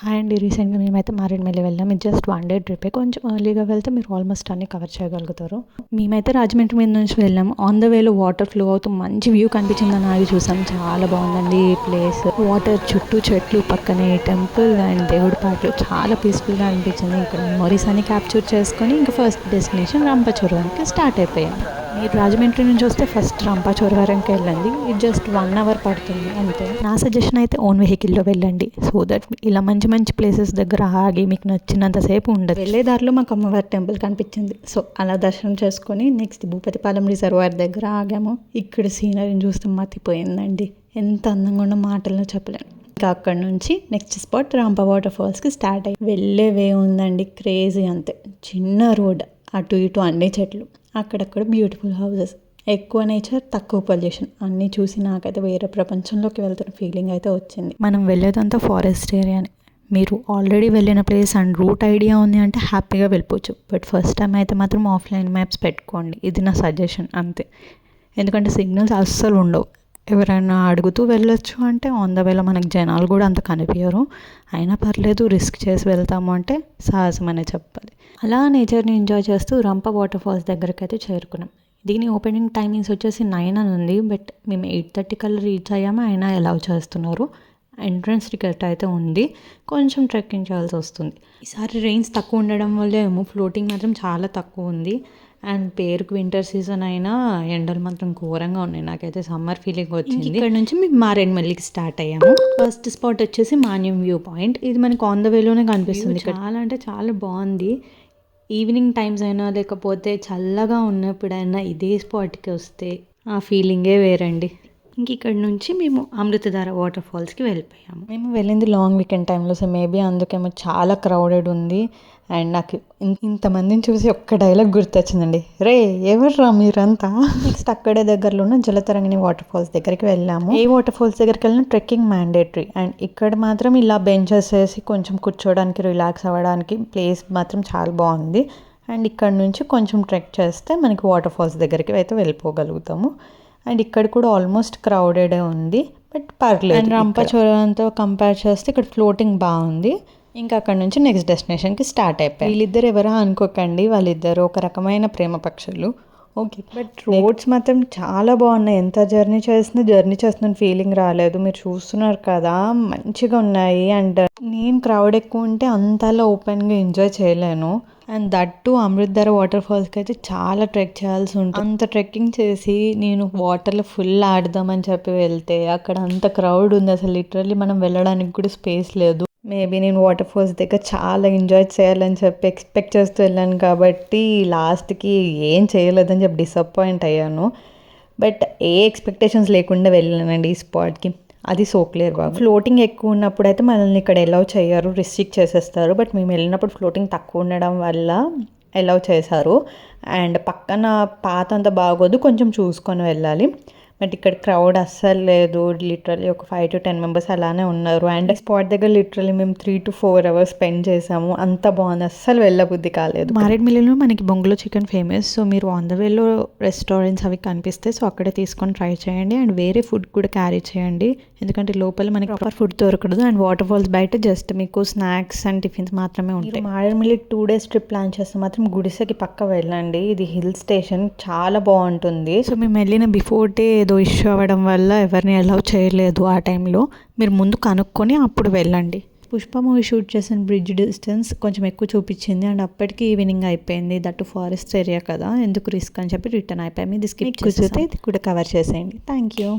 Hi అండి రీసెంట్గా మేమైతే మారేడుమిల్లి వెళ్ళాం. ఇది జస్ట్ వన్ డే ట్రిప్ కొంచెం ఎర్లీగా వెళ్తే మీరు ఆల్మోస్ట్ అన్ని కవర్ చేయగలుగుతారు. మేమైతే రాజమండ్రి మీద నుంచి వెళ్ళాం. ఆన్ ద వేలో వాటర్ ఫ్లో అవుతూ మంచి వ్యూ కనిపించిందని ఆగి చూసాం. చాలా బాగుందండి ఈ ప్లేస్ వాటర్ చుట్టూ చెట్లు పక్కనే టెంపుల్ అండ్ దేవుడి పాటలు చాలా పీస్ఫుల్గా అనిపించింది. ఇక్కడ మెమరీస్ అన్ని క్యాప్చర్ చేసుకొని ఇంకా ఫస్ట్ డెస్టినేషన్ రంపచోరవానికి స్టార్ట్ అయిపోయాం. మీరు రాజమండ్రి నుంచి వస్తే ఫస్ట్ రంపచోరవరంకి వెళ్ళండి. ఇది జస్ట్ వన్ అవర్ పడుతుంది అంతే. నా సజెషన్ అయితే ఓన్ వెహికల్లో వెళ్ళండి. సో దట్ ఇలా మంచి మంచి ప్లేసెస్ దగ్గర ఆగి మీకు నచ్చినంతసేపు ఉండదు వెళ్ళే దారిలో మాకు అమ్మవారి టెంపుల్ కనిపించింది. సో అలా దర్శనం చేసుకొని నెక్స్ట్ భూపతిపాలెం రిజర్వాయర్ దగ్గర ఆగాము. ఇక్కడ సీనరీని చూస్తే మతిపోయిందండి. ఎంత అందంగా ఉన్న మాటలను చెప్పలేను ఇంకా అక్కడ నుంచి నెక్స్ట్ స్పాట్ రాంప వాటర్ ఫాల్స్కి స్టార్ట్ అయ్యి వెళ్ళే వే ఉందండి. క్రేజీ అంతే. చిన్న రోడ్. అటు ఇటు అన్ని చెట్లు. అక్కడక్కడ బ్యూటిఫుల్ హౌసెస్ ఎక్కువ నేచర్ తక్కువ పొల్యూషన్ అన్నీ చూసి నాకైతే వేరే ప్రపంచంలోకి వెళ్తున్న ఫీలింగ్ అయితే వచ్చింది. మనం వెళ్ళేదంతా ఫారెస్ట్ ఏరియాని మీరు ఆల్రెడీ వెళ్ళిన ప్లేస్ అండ్ రూట్ ఐడియా ఉంది అంటే హ్యాపీగా వెళ్ళిపోవచ్చు. బట్ ఫస్ట్ టైం అయితే మాత్రం ఆఫ్లైన్ మ్యాప్స్ పెట్టుకోండి. ఇది నా సజెషన్ అంతే. ఎందుకంటే సిగ్నల్స్ అస్సలు ఉండవు. ఎవరైనా అడుగుతూ వెళ్ళొచ్చు అంటే ఆన్ ద వేలో మనకి జనాలు కూడా అంత కనిపించరు అయినా పర్లేదు రిస్క్ చేసి వెళ్తాము అంటే సాహసమనే చెప్పాలి. అలా నేచర్ని ఎంజాయ్ చేస్తూ రంప వాటర్ ఫాల్స్ దగ్గరికి అయితే చేరుకున్నాం. దీని ఓపెనింగ్ టైమింగ్స్ వచ్చేసి నైన్ అని ఉంది. బట్ మేము ఎయిట్ థర్టీ కల్లా రీచ్ అయ్యాము. అయినా అలౌ చేస్తున్నారు. ఎంట్రన్స్ టికెట్ అయితే ఉంది. కొంచెం ట్రెక్కింగ్ చేయాల్సి వస్తుంది. ఈసారి రెయిన్స్ తక్కువ ఉండడం వల్ల ఏమో ఫ్లోటింగ్ మాత్రం చాలా తక్కువ ఉంది. అండ్ పేరుకు వింటర్ సీజన్ అయినా ఎండలు మాత్రం ఘోరంగా ఉన్నాయి. నాకైతే సమ్మర్ ఫీలింగ్ వచ్చింది. ఇక్కడ నుంచి మేము మారేడుమల్లికి స్టార్ట్ అయ్యాము. ఫస్ట్ స్పాట్ వచ్చేసి మాన్యం వ్యూ పాయింట్. ఇది మనకి ఆన్ ద వేలోనే కనిపిస్తుంది చాలా అంటే చాలా బాగుంది. ఈవినింగ్ టైమ్స్ అయినా లేకపోతే చల్లగా ఉన్నప్పుడైనా ఇదే స్పాట్కి వస్తే ఆ ఫీలింగే వేరండి. ఇంక ఇక్కడ నుంచి మేము అమృతధార వాటర్ ఫాల్స్కి వెళ్ళిపోయాము. మేము వెళ్ళింది లాంగ్ వీకెండ్ టైంలో సో మేబీ అందుకేమో చాలా క్రౌడెడ్ ఉంది. అండ్ నాకు ఇన్- ఇంతమందిని చూసి ఒక్క డైలాగ్ గుర్తొచ్చిందండి. రే ఎవర్రా మీరంతా? నెక్స్ట్ అక్కడే దగ్గరలో ఉన్న జలతరంగిణి వాటర్ ఫాల్స్ దగ్గరికి వెళ్ళాము. ఏ వాటర్ ఫాల్స్ దగ్గరికి వెళ్ళినా ట్రెక్కింగ్ మ్యాండేటరీ. అండ్ ఇక్కడ మాత్రం ఇలా బెంచెస్ వేసి కొంచెం కూర్చోవడానికి రిలాక్స్ అవ్వడానికి ప్లేస్ మాత్రం చాలా బాగుంది. అండ్ ఇక్కడ నుంచి కొంచెం ట్రెక్ చేస్తే మనకి వాటర్ ఫాల్స్ దగ్గరికి అయితే వెళ్ళిపోగలుగుతాము. అండ్ ఇక్కడ కూడా ఆల్మోస్ట్ క్రౌడెడ్ ఉంది బట్ పర్లేదు అండ్ రంపచోరంతో కంపేర్ చేస్తే ఇక్కడ ఫ్లోటింగ్ బాగుంది. ఇంకా అక్కడ నుంచి నెక్స్ట్ డెస్టినేషన్కి స్టార్ట్ అయిపోయి వీళ్ళిద్దరు ఎవరా అనుకోకండి వాళ్ళిద్దరు ఒక రకమైన ప్రేమ పక్షులు. ఓకే బట్ రోడ్స్ మాత్రం చాలా బాగున్నాయి. ఎంత జర్నీ చేసినా జర్నీ చేస్తున్న ఫీలింగ్ రాలేదు. మీరు చూస్తున్నారు కదా మంచిగా ఉన్నాయి. అండ్ నేను క్రౌడ్ ఎక్కువ ఉంటే అంతలా ఓపెన్గా ఎంజాయ్ చేయలేను. And that to Amruthadhara water ఫాల్స్కి అయితే చాలా ట్రెక్ చేయాల్సి ఉంటుంది. అంత ట్రెక్కింగ్ చేసి నేను వాటర్లో ఫుల్ ఆడదామని చెప్పి వెళ్తే అక్కడ అంత క్రౌడ్ ఉంది. అసలు లిటరల్లీ మనం వెళ్ళడానికి కూడా స్పేస్ లేదు. మేబీ నేను వాటర్ ఫాల్స్ దగ్గర చాలా ఎంజాయ్ చేయాలని చెప్పి ఎక్స్పెక్ట్ చేస్తూ వెళ్ళాను కాబట్టి లాస్ట్కి ఏం చేయలేదని చెప్పి డిసప్పాయింట్ అయ్యాను. బట్ ఏ ఎక్స్పెక్టేషన్స్ లేకుండా వెళ్ళానండి ఈ స్పాట్కి అది సో క్లియర్గా ఫ్లోటింగ్ ఎక్కువ ఉన్నప్పుడు అయితే మనల్ని ఇక్కడ ఎలవ్ చేయరు రిస్ట్రిక్ట్ చేసేస్తారు. బట్ మేము వెళ్ళినప్పుడు ఫ్లోటింగ్ తక్కువ ఉండడం వల్ల ఎలవ్ చేశారు. అండ్ పక్కన పాత అంత బాగోదు కొంచెం చూసుకొని వెళ్ళాలి. బట్ ఇక్కడ క్రౌడ్ అస్సలు లేదు. లిటరల్లీ ఒక ఫైవ్ టు టెన్ మెంబర్స్ అలానే ఉన్నారు. అండ్ స్పాట్ దగ్గర లిటరల్లీ మేము three to four hours spend చేసాము. అంత బాగుంది. అస్సలు వెళ్ళబుద్ధి కాలేదు. మారేడుమిల్లిలో మనకి బొంగులో చికెన్ ఫేమస్ సో మీరు ఆన్ ద వేలో రెస్టారెంట్స్ అవి కనిపిస్తే సో అక్కడే తీసుకొని ట్రై చేయండి. అండ్ వేరే ఫుడ్ కూడా క్యారీ చేయండి. ఎందుకంటే లోపల మనకి ప్రాపర్ ఫుడ్ దొరకదు. అండ్ వాటర్ ఫాల్స్ బయట. జస్ట్ మీకు స్నాక్స్ అండ్ టిఫిన్స్ మాత్రమే ఉంటాయి. Maredumilli two days trip plan చేస్తే మాత్రం గుడిసెకి పక్క వెళ్ళండి. ఇది హిల్ స్టేషన్ చాలా బాగుంటుంది. సో మేము వెళ్ళిన బిఫోర్ డే ఏదో ఇష్యూ అవ్వడం వల్ల ఎవరిని అలౌ చేయలేదు ఆ టైంలో మీరు ముందు కనుక్కొని అప్పుడు వెళ్ళండి. పుష్ప మూవీ షూట్ చేసిన బ్రిడ్జ్ డిస్టెన్స్ కొంచెం ఎక్కువ చూపించింది. అండ్ అప్పటికి ఈవినింగ్ అయిపోయింది. దట్టు ఫారెస్ట్ ఏరియా కదా. ఎందుకు రిస్క్ అని చెప్పి రిటర్న్ అయిపోయాము ఇది స్కిప్ చేస్తే ఇది కూడా కవర్ చేసేయండి. Thank you